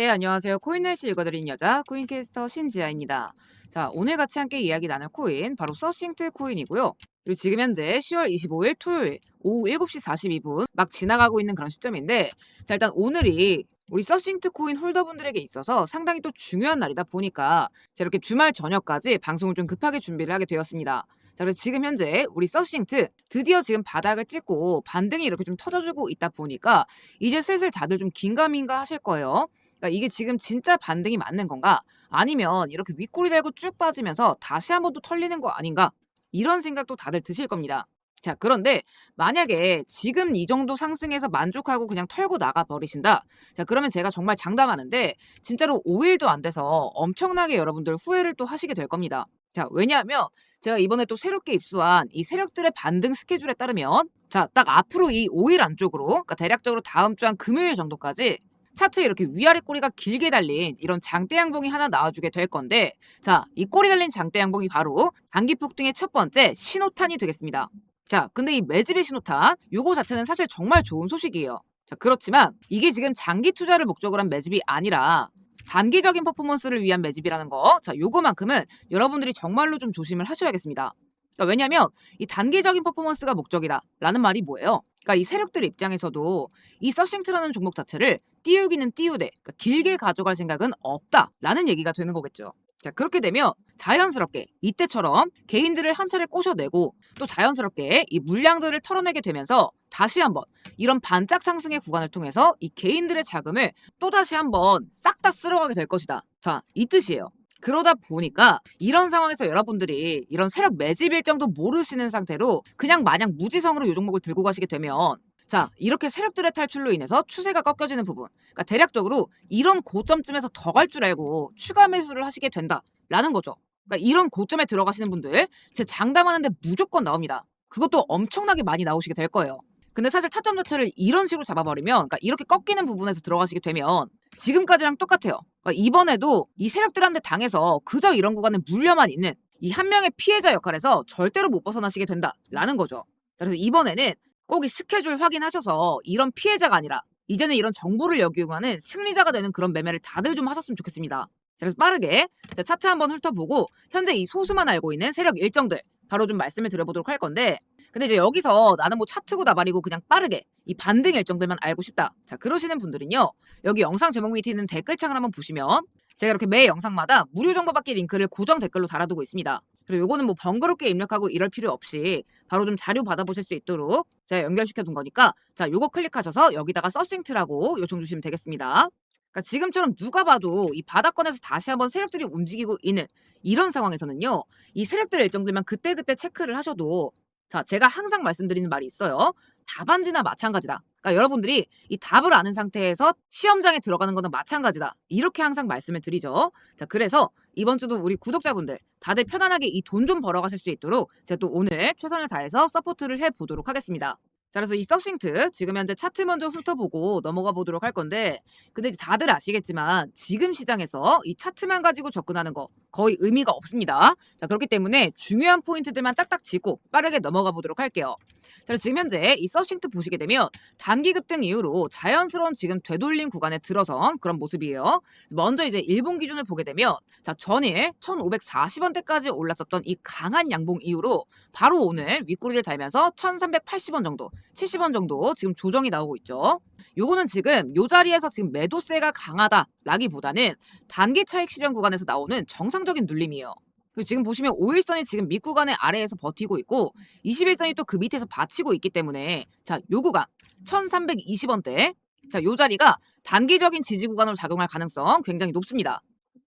네, 안녕하세요. 코인날씨 읽어드린 여자 코인캐스터 신지아입니다. 자, 오늘 같이 함께 이야기 나눌 코인 바로 서싱트 코인이고요. 그리고 지금 현재 10월 25일 토요일 오후 7시 42분 막 지나가고 있는 그런 시점인데 자, 일단 오늘이 우리 서싱트 코인 홀더분들에게 있어서 상당히 또 중요한 날이다 보니까 제가 이렇게 주말 저녁까지 방송을 좀 급하게 준비를 하게 되었습니다. 자, 그래서 지금 현재 우리 서싱트 드디어 지금 바닥을 찍고 반등이 이렇게 좀 터져주고 있다 보니까 이제 슬슬 다들 좀 긴가민가 하실 거예요. 그러니까 이게 지금 진짜 반등이 맞는 건가? 아니면 이렇게 윗꼬리 달고 쭉 빠지면서 다시 한 번 또 털리는 거 아닌가? 이런 생각도 다들 드실 겁니다. 자, 그런데 만약에 지금 이 정도 상승해서 만족하고 그냥 털고 나가 버리신다. 자, 그러면 제가 정말 장담하는데 진짜로 5일도 안 돼서 엄청나게 여러분들 후회를 또 하시게 될 겁니다. 자, 왜냐하면 제가 이번에 또 새롭게 입수한 이 세력들의 반등 스케줄에 따르면 자, 딱 앞으로 이 5일 안쪽으로 그러니까 대략적으로 다음 주 한 금요일 정도까지 차트에 이렇게 위아래 꼬리가 길게 달린 이런 장대 양봉이 하나 나와주게 될 건데 자, 이 꼬리 달린 장대 양봉이 바로 단기 폭등의 첫 번째 신호탄이 되겠습니다. 자, 근데 이 매집의 신호탄 요거 자체는 사실 정말 좋은 소식이에요. 자, 그렇지만 이게 지금 장기 투자를 목적으로 한 매집이 아니라 단기적인 퍼포먼스를 위한 매집이라는 거. 자, 요거만큼은 여러분들이 정말로 좀 조심을 하셔야겠습니다. 그러니까 왜냐면 이 단기적인 퍼포먼스가 목적이다라는 말이 뭐예요? 그러니까 이 세력들 입장에서도 이 서싱트라는 종목 자체를 띄우기는 띄우되 그러니까 길게 가져갈 생각은 없다라는 얘기가 되는 거겠죠. 자 그렇게 되면 자연스럽게 이때처럼 개인들을 한 차례 꼬셔내고 또 자연스럽게 이 물량들을 털어내게 되면서 다시 한번 이런 반짝 상승의 구간을 통해서 이 개인들의 자금을 또 다시 한번 싹 다 쓸어가게 될 것이다. 자, 이 뜻이에요. 그러다 보니까 이런 상황에서 여러분들이 이런 세력 매집 일정도 모르시는 상태로 그냥 마냥 무지성으로 요 종목을 들고 가시게 되면 자, 이렇게 세력들의 탈출로 인해서 추세가 꺾여지는 부분. 그러니까 대략적으로 이런 고점쯤에서 더 갈 줄 알고 추가 매수를 하시게 된다라는 거죠. 그러니까 이런 고점에 들어가시는 분들 제 장담하는데 무조건 나옵니다. 그것도 엄청나게 많이 나오시게 될 거예요. 근데 사실 타점 자체를 이런 식으로 잡아버리면 그러니까 이렇게 꺾이는 부분에서 들어가시게 되면 지금까지랑 똑같아요. 그러니까 이번에도 이 세력들한테 당해서 그저 이런 구간에 물려만 있는 이 한 명의 피해자 역할에서 절대로 못 벗어나시게 된다라는 거죠. 그래서 이번에는 꼭 이 스케줄 확인하셔서 이런 피해자가 아니라 이제는 이런 정보를 역이용하는 승리자가 되는 그런 매매를 다들 좀 하셨으면 좋겠습니다. 그래서 빠르게 자, 차트 한번 훑어보고 현재 이 소수만 알고 있는 세력 일정들 바로 좀 말씀을 드려보도록 할 건데 근데 이제 여기서 나는 뭐 차트고 나발이고 그냥 빠르게 이 반등 일정들만 알고 싶다. 자 그러시는 분들은요 여기 영상 제목 밑에 있는 댓글창을 한번 보시면 제가 이렇게 매 영상마다 무료 정보 받기 링크를 고정 댓글로 달아두고 있습니다. 그리고 요거는 뭐 번거롭게 입력하고 이럴 필요 없이 바로 좀 자료 받아보실 수 있도록 제가 연결시켜 둔 거니까 자 요거 클릭하셔서 여기다가 서싱트라고 요청 주시면 되겠습니다. 그러니까 지금처럼 누가 봐도 이 바닥권에서 다시 한번 세력들이 움직이고 있는 이런 상황에서는요. 이 세력들 일정들만 그때그때 체크를 하셔도 자, 제가 항상 말씀드리는 말이 있어요. 답안지나 마찬가지다. 그러니까 여러분들이 이 답을 아는 상태에서 시험장에 들어가는 거는 마찬가지다. 이렇게 항상 말씀을 드리죠. 자, 그래서 이번 주도 우리 구독자분들 다들 편안하게 이 돈 좀 벌어가실 수 있도록 제가 또 오늘 최선을 다해서 서포트를 해 보도록 하겠습니다. 자, 그래서 이 서싱트 지금 현재 차트 먼저 훑어보고 넘어가 보도록 할 건데, 근데 이제 다들 아시겠지만 지금 시장에서 이 차트만 가지고 접근하는 거 거의 의미가 없습니다. 자, 그렇기 때문에 중요한 포인트들만 딱딱 짚고 빠르게 넘어가 보도록 할게요. 자, 지금 현재 이 서싱트 보시게 되면 단기 급등 이후로 자연스러운 지금 되돌림 구간에 들어선 그런 모습이에요. 먼저 이제 일본 기준을 보게 되면 자, 전일 1,540원대까지 올랐었던 이 강한 양봉 이후로 바로 오늘 윗꼬리를 달면서 1,380원 정도, 70원 정도 지금 조정이 나오고 있죠. 요거는 지금 요 자리에서 지금 매도세가 강하다 라기보다는 단기 차익 실현 구간에서 나오는 정상적인 눌림이에요. 그리고 지금 보시면 5일선이 지금 밑구간의 아래에서 버티고 있고 21선이 또 그 밑에서 받치고 있기 때문에 자, 요 구간 1320원대 자, 요 자리가 단기적인 지지 구간으로 작용할 가능성 굉장히 높습니다.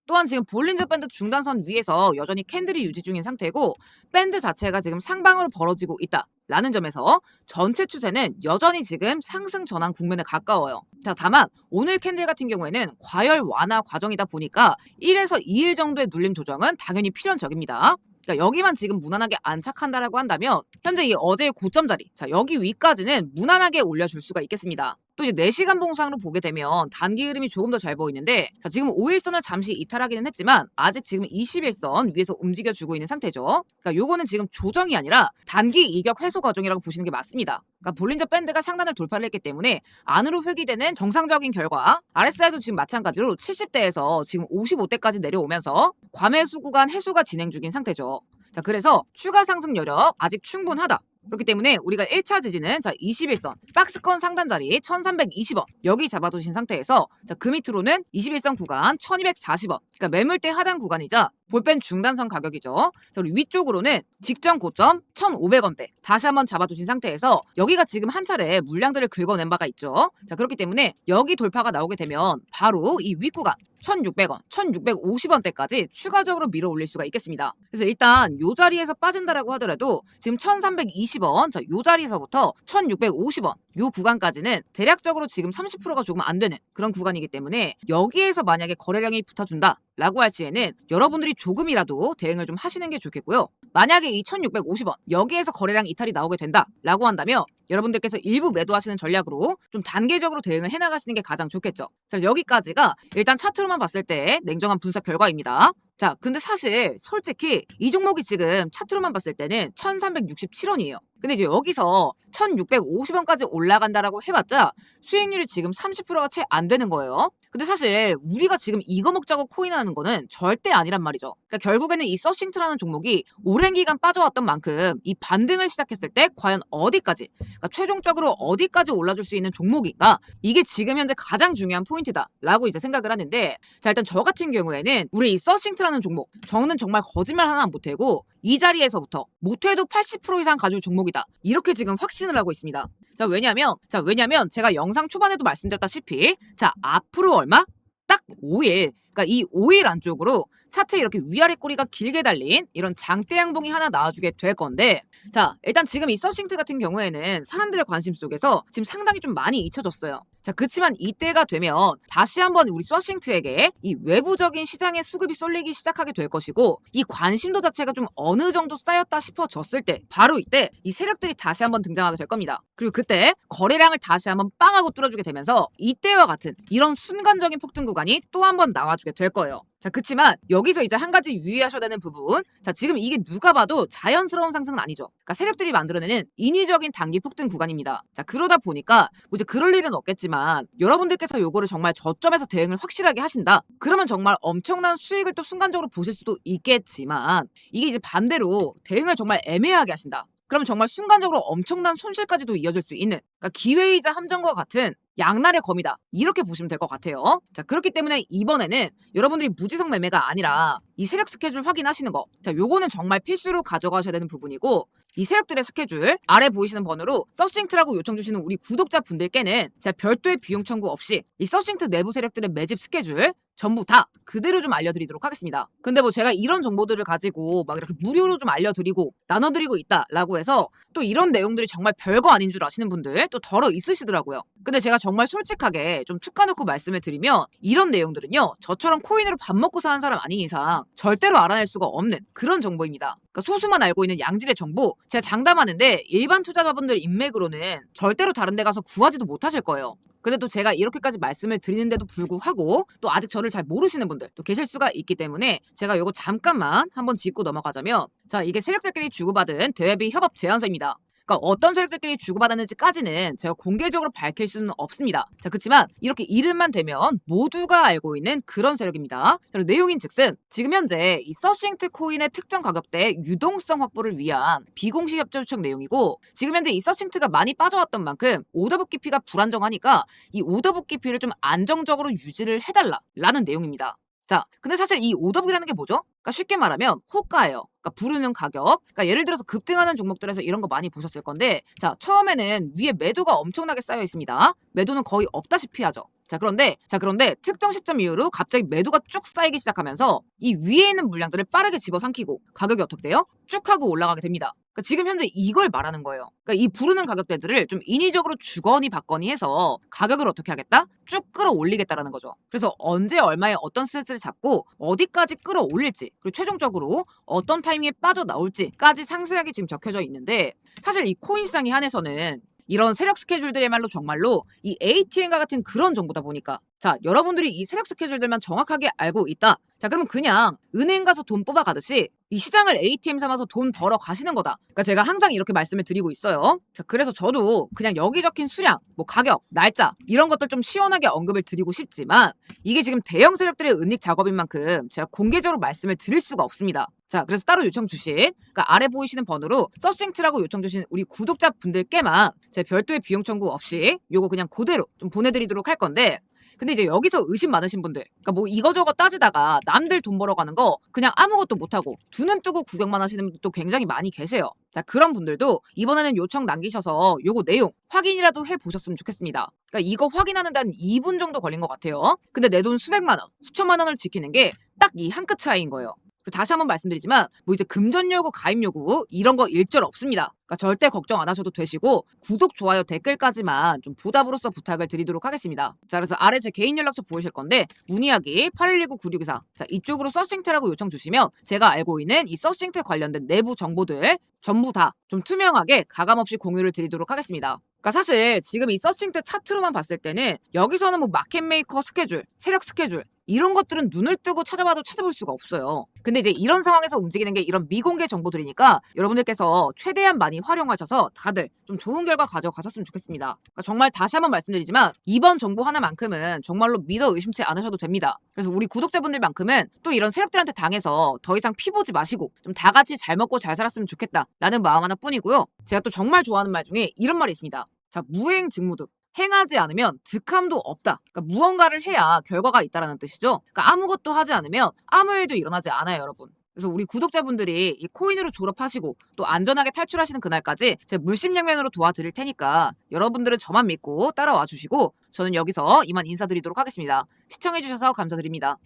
또한 지금 볼린저 밴드 중단선 위에서 여전히 캔들이 유지 중인 상태고 밴드 자체가 지금 상방으로 벌어지고 있다 라는 점에서 전체 추세는 여전히 지금 상승 전환 국면에 가까워요. 자, 다만 오늘 캔들 같은 경우에는 과열 완화 과정이다 보니까 1에서 2일 정도의 눌림 조정은 당연히 필연적입니다. 그러니까 여기만 지금 무난하게 안착한다라고 한다면 현재 이 어제의 고점 자리 자 여기 위까지는 무난하게 올려줄 수가 있겠습니다. 또 이제 4시간 봉상으로 보게 되면 단기 흐름이 조금 더 잘 보이는데 자 지금 5일선을 잠시 이탈하기는 했지만 아직 지금 21선 위에서 움직여주고 있는 상태죠. 그러니까 요거는 지금 조정이 아니라 단기 이격 회수 과정이라고 보시는 게 맞습니다. 그러니까 볼린저 밴드가 상단을 돌파를 했기 때문에 안으로 회귀되는 정상적인 결과 RSI도 지금 마찬가지로 70대에서 지금 55대까지 내려오면서 과매수 구간 해소가 진행 중인 상태죠. 자 그래서 추가 상승 여력 아직 충분하다. 그렇기 때문에 우리가 1차 지지는 자 21선 박스권 상단 자리 1320원 여기 잡아두신 상태에서 자그 밑으로는 21선 구간 1240원 그러니까 매물대 하단 구간이자 볼펜 중단선 가격이죠. 자 그리고 위쪽으로는 직전 고점 1,500원대 다시 한번 잡아두신 상태에서 여기가 지금 한 차례 물량들을 긁어낸 바가 있죠. 자 그렇기 때문에 여기 돌파가 나오게 되면 바로 이 윗구간 1,600원, 1,650원대까지 추가적으로 밀어 올릴 수가 있겠습니다. 그래서 일단 요 자리에서 빠진다라고 하더라도 지금 1,320원, 자, 요 자리에서부터 1,650원, 요 구간까지는 대략적으로 지금 30%가 조금 안 되는 그런 구간이기 때문에 여기에서 만약에 거래량이 붙어준다. 라고 할 시에는 여러분들이 조금이라도 대응을 좀 하시는 게 좋겠고요. 만약에 이 1650원 여기에서 거래량 이탈이 나오게 된다 라고 한다면 여러분들께서 일부 매도하시는 전략으로 좀 단계적으로 대응을 해나가시는 게 가장 좋겠죠. 자 여기까지가 일단 차트로만 봤을 때 냉정한 분석 결과입니다. 자, 근데 사실 솔직히 이 종목이 지금 차트로만 봤을 때는 1367원이에요. 근데 이제 여기서 1650원까지 올라간다라고 해봤자 수익률이 지금 30%가 채 안 되는 거예요. 근데 사실 우리가 지금 이거 먹자고 코인하는 거는 절대 아니란 말이죠. 그러니까 결국에는 이 서싱트라는 종목이 오랜 기간 빠져왔던 만큼 이 반등을 시작했을 때 과연 어디까지, 그러니까 최종적으로 어디까지 올라줄 수 있는 종목인가? 이게 지금 현재 가장 중요한 포인트다라고 이제 생각을 하는데, 자 일단 저 같은 경우에는 우리 이 서싱트라는 종목, 저는 정말 거짓말 하나 안 보태고 이 자리에서부터 못해도 80% 이상 가져올 종목이다. 이렇게 지금 확신을 하고 있습니다. 자, 왜냐면, 자, 왜냐면 제가 영상 초반에도 말씀드렸다시피, 자, 앞으로 얼마? 딱 5일. 그러니까 이 5일 안쪽으로 차트에 이렇게 위아래 꼬리가 길게 달린 이런 장대 양봉이 하나 나와주게 될 건데, 자, 일단 지금 이 서싱트 같은 경우에는 사람들의 관심 속에서 지금 상당히 좀 많이 잊혀졌어요. 자, 그치만 이때가 되면 다시 한번 우리 서싱트에게 이 외부적인 시장의 수급이 쏠리기 시작하게 될 것이고 이 관심도 자체가 좀 어느 정도 쌓였다 싶어졌을 때 바로 이때 이 세력들이 다시 한번 등장하게 될 겁니다. 그리고 그때 거래량을 다시 한번 빵하고 뚫어주게 되면서 이때와 같은 이런 순간적인 폭등 구간이 또 한번 나와주게 될 거예요. 자, 그치만 여기서 이제 한 가지 유의하셔야 되는 부분. 자, 지금 이게 누가 봐도 자연스러운 상승은 아니죠. 그러니까 세력들이 만들어내는 인위적인 단기 폭등 구간입니다. 자, 그러다 보니까 뭐 이제 그럴 일은 없겠지만 여러분들께서 요거를 정말 저점에서 대응을 확실하게 하신다. 그러면 정말 엄청난 수익을 또 순간적으로 보실 수도 있겠지만 이게 이제 반대로 대응을 정말 애매하게 하신다. 그러면 정말 순간적으로 엄청난 손실까지도 이어질 수 있는 그러니까 기회이자 함정과 같은 양날의 검이다. 이렇게 보시면 될 것 같아요. 자, 그렇기 때문에 이번에는 여러분들이 무지성 매매가 아니라 이 세력 스케줄 확인하시는 거. 자, 요거는 정말 필수로 가져가셔야 되는 부분이고 이 세력들의 스케줄 아래 보이시는 번호로 서싱트라고 요청 주시는 우리 구독자 분들께는 제가 별도의 비용 청구 없이 이 서싱트 내부 세력들의 매집 스케줄 전부 다 그대로 좀 알려드리도록 하겠습니다. 근데 뭐 제가 이런 정보들을 가지고 막 이렇게 무료로 좀 알려드리고 나눠드리고 있다라고 해서 또 이런 내용들이 정말 별거 아닌 줄 아시는 분들 또 덜어 있으시더라고요. 근데 제가 정말 솔직하게 좀 툭 까놓고 말씀을 드리면 이런 내용들은요 저처럼 코인으로 밥 먹고 사는 사람 아닌 이상 절대로 알아낼 수가 없는 그런 정보입니다. 그러니까 소수만 알고 있는 양질의 정보 제가 장담하는데 일반 투자자분들 인맥으로는 절대로 다른 데 가서 구하지도 못하실 거예요. 근데 또 제가 이렇게까지 말씀을 드리는데도 불구하고 또 아직 저를 잘 모르시는 분들 또 계실 수가 있기 때문에 제가 요거 잠깐만 한번 짚고 넘어가자면 자 이게 세력들끼리 주고받은 대외비 협업 제안서입니다. 그러니까 어떤 세력들끼리 주고받았는지까지는 제가 공개적으로 밝힐 수는 없습니다. 자, 그렇지만 이렇게 이름만 대면 모두가 알고 있는 그런 세력입니다. 자, 내용인 즉슨 지금 현재 이 서싱트 코인의 특정 가격대 유동성 확보를 위한 비공식 협조 요청 내용이고 지금 현재 이 서싱트가 많이 빠져왔던 만큼 오더북 깊이가 불안정하니까 이 오더북 깊이를 좀 안정적으로 유지를 해달라라는 내용입니다. 자, 근데 사실 이 오더북이라는 게 뭐죠? 그러니까 쉽게 말하면 호가예요. 그러니까 부르는 가격. 그러니까 예를 들어서 급등하는 종목들에서 이런 거 많이 보셨을 건데, 자 처음에는 위에 매도가 엄청나게 쌓여 있습니다. 매도는 거의 없다시피 하죠. 자 그런데 자 그런데 특정 시점 이후로 갑자기 매도가 쭉 쌓이기 시작하면서 이 위에 있는 물량들을 빠르게 집어삼키고 가격이 어떻게 돼요? 쭉 하고 올라가게 됩니다. 그러니까 지금 현재 이걸 말하는 거예요. 그러니까 이 부르는 가격대들을 좀 인위적으로 주거니 받거니 해서 가격을 어떻게 하겠다? 쭉 끌어올리겠다라는 거죠. 그래서 언제 얼마에 어떤 스탠스를 잡고 어디까지 끌어올릴지 그리고 최종적으로 어떤 타이밍에 빠져나올지까지 상세하게 지금 적혀져 있는데 사실 이 코인 시장에 한해서는 이런 세력 스케줄들이야말로 정말로 이 ATM과 같은 그런 정보다 보니까 자 여러분들이 이 세력 스케줄들만 정확하게 알고 있다. 자 그러면 그냥 은행 가서 돈 뽑아 가듯이 이 시장을 ATM 삼아서 돈 벌어 가시는 거다. 그러니까 제가 항상 이렇게 말씀을 드리고 있어요. 자 그래서 저도 그냥 여기 적힌 수량, 뭐 가격, 날짜 이런 것들 좀 시원하게 언급을 드리고 싶지만 이게 지금 대형 세력들의 은닉 작업인 만큼 제가 공개적으로 말씀을 드릴 수가 없습니다. 자, 그래서 따로 요청 주신, 그러니까 아래 보이시는 번호로 서싱트라고 요청 주신 우리 구독자 분들께만 제 별도의 비용 청구 없이 요거 그냥 그대로 좀 보내드리도록 할 건데, 근데 이제 여기서 의심 많으신 분들, 그러니까 뭐 이거저거 따지다가 남들 돈 벌어가는 거 그냥 아무것도 못하고 두 눈 뜨고 구경만 하시는 분들도 굉장히 많이 계세요. 자, 그런 분들도 이번에는 요청 남기셔서 요거 내용 확인이라도 해 보셨으면 좋겠습니다. 그러니까 이거 확인하는 데한 2분 정도 걸린 것 같아요. 근데 내 돈 수백만 원, 수천만 원을 지키는 게 딱 이 한 끗 차이인 거예요. 다시 한번 말씀드리지만 뭐 이제 금전 요구, 가입 요구 이런 거 일절 없습니다. 그러니까 절대 걱정 안 하셔도 되시고 구독, 좋아요, 댓글까지만 좀 보답으로서 부탁을 드리도록 하겠습니다. 자 그래서 아래 제 개인 연락처 보이실 건데 문의하기 8119-9624 자 이쪽으로 서싱트라고 요청 주시면 제가 알고 있는 이 서싱트 관련된 내부 정보들 전부 다 좀 투명하게 가감없이 공유를 드리도록 하겠습니다. 그러니까 사실 지금 이 서칭트 차트로만 봤을 때는 여기서는 뭐 마켓메이커 스케줄, 세력 스케줄 이런 것들은 눈을 뜨고 찾아봐도 찾아볼 수가 없어요. 근데 이제 이런 상황에서 움직이는 게 이런 미공개 정보들이니까 여러분들께서 최대한 많이 활용하셔서 다들 좀 좋은 결과 가져가셨으면 좋겠습니다. 그러니까 정말 다시 한번 말씀드리지만 이번 정보 하나만큼은 정말로 믿어 의심치 않으셔도 됩니다. 그래서 우리 구독자분들만큼은 또 이런 세력들한테 당해서 더 이상 피 보지 마시고 좀 다 같이 잘 먹고 잘 살았으면 좋겠다라는 마음 하나뿐이고요. 제가 또 정말 좋아하는 말 중에 이런 말이 있습니다. 자, 무행 직무득. 행하지 않으면 득함도 없다. 그러니까 무언가를 해야 결과가 있다라는 뜻이죠. 그러니까 아무것도 하지 않으면 아무 일도 일어나지 않아요, 여러분. 그래서 우리 구독자분들이 이 코인으로 졸업하시고 또 안전하게 탈출하시는 그날까지 제가 물심양면으로 도와드릴 테니까 여러분들은 저만 믿고 따라와 주시고 저는 여기서 이만 인사드리도록 하겠습니다. 시청해주셔서 감사드립니다.